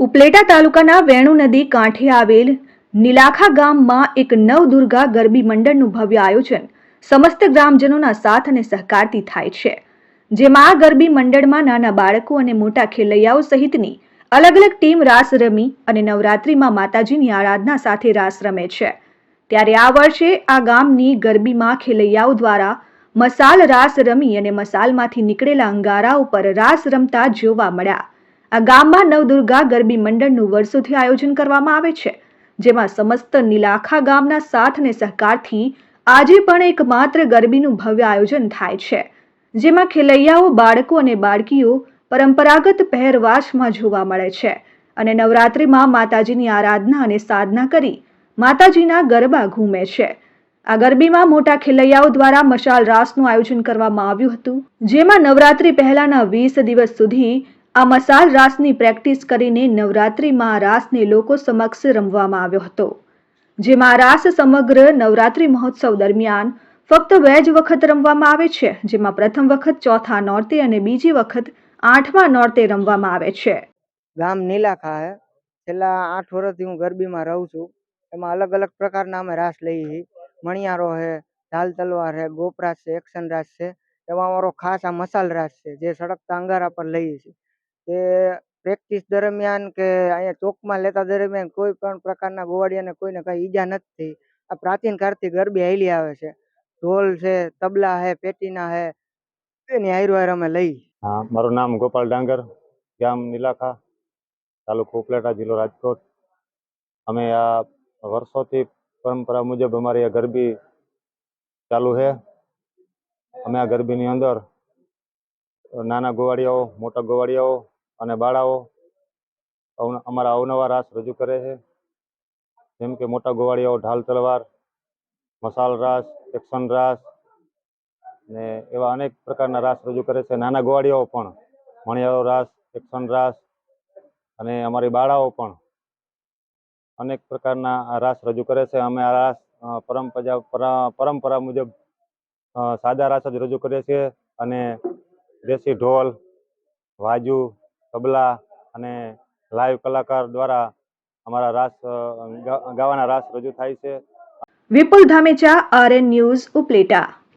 ઉપલેટા તાલુકાના વેણુ નદી કાંઠે આવેલ નીલાખા ગામમાં એક નવદુર્ગા ગરબી મંડળનું ભવ્ય આયોજન સમસ્ત ગ્રામજનોના સાથ અને સહકારથી થાય છે. જેમાં આ ગરબી મંડળમાં નાના બાળકો અને મોટા ખેલૈયાઓ સહિતની અલગ અલગ ટીમ રાસ રમી અને નવરાત્રિમાં માતાજીની આરાધના સાથે રાસ રમે છે. ત્યારે આ વર્ષે આ ગામની ગરબીમાં ખેલૈયાઓ દ્વારા મસાલ રાસ રમી અને મસાલમાંથી નીકળેલા અંગારા ઉપર રાસ રમતા જોવા મળ્યા. આ ગામમાં નવદુર્ગા ગરબી મંડળનું વર્ષોથી આયોજન કરવામાં આવે છે, જેમાં સમસ્ત નીલાખા ગામના સાથ અને સહકારથી આજે પણ એકમાત્ર ગરબીનું ભવ્ય આયોજન થાય છે, જેમાં ખેલૈયાઓ, બાળકો અને બાળકીઓ પરંપરાગત પહેરવાશમાં જોવા મળે છે અને નવરાત્રિમાં માતાજીની આરાધના અને સાધના કરી માતાજીના ગરબા ઘૂમે છે. આ ગરબીમાં મોટા ખેલૈયાઓ દ્વારા મશાલ રાસનું આયોજન કરવામાં આવ્યું હતું, જેમાં નવરાત્રી પહેલાના વીસ દિવસ સુધી આ મસાલ રાસની પ્રેક્ટિસ કરીને નવરાત્રિમાં રાસને લોકો સમક્ષ રમવામાં આવ્યો હતો, જેમાં રાસ સમગ્ર નવરાત્રી મહોત્સવ દરમિયાન ફક્ત બે જ વખત રમવામાં આવે છે, જેમાં પ્રથમ વખત, ચોથા નોરતે અને બીજી વખત આઠમા નોરતે રમવામાં આવે છે. ગામ નીલાખા છેલ્લા આઠ વર્ષથી હું ગરબીમાં રહું છું. એમાં અલગ અલગ પ્રકારના અમે રાસ લઈએ મણિયારો છે ઢાલ તલવાર છે ગોપરાસ છે, એક્શન રાસ છે. એમાં અમારો ખાસ આ મસાલ રાસ છે, જે સડકતા અંગારા પર લઈએ છીએ. તે પ્રેક્ટિસ દરમિયાન કે અહીંયા ચોકમાં લેતા દરમિયાન કોઈ પણ પ્રકારના ગોવાળિયાને કોઈને કાંઈ ઈજા નથી આ પ્રાચીન કાળથી ગરબી હાલી આવે છે. ઢોલ છે, તબલા છે પેટીના છે એની હાયરો અમે લઈ. હા, મારું નામ ગોપાલ ડાંગર, ગામ નીલાખા, તાલુકો ઉપલેટા, જિલ્લો રાજકોટ. અમે આ વર્ષોથી પરંપરા મુજબ અમારી આ ગરબી ચાલુ છે. અમે આ ગરબીની અંદર નાના ગોવાળિયાઓ મોટા ગોવાળિયાઓ અને બાળાઓ અમારા અવનવા રાસ રજૂ કરે છે. જેમ કે મોટા ગોવાળિયાઓ ઢાલ તલવાર, મસાલ રાસ, એક્શન રાસ ને એવા અનેક પ્રકારના રાસ રજૂ કરે છે. નાના ગોવાળિયાઓ પણ મણિયારો રાસ, એક્શન રાસ અને અમારી બાળાઓ પણ અનેક પ્રકારના રાસ રજૂ કરે છે. અમે આ રાસ પરંપરા પરંપરા મુજબ સાદા રાસ જ રજૂ કરીએ છીએ અને દેશી ઢોલ, વાજુ તબલા અને લાઈવ કલાકાર દ્વારા અમારા રાસ ગાવાના રાસ રજૂ થાય છે. Vipul Dhamecha, RN news, Upleta.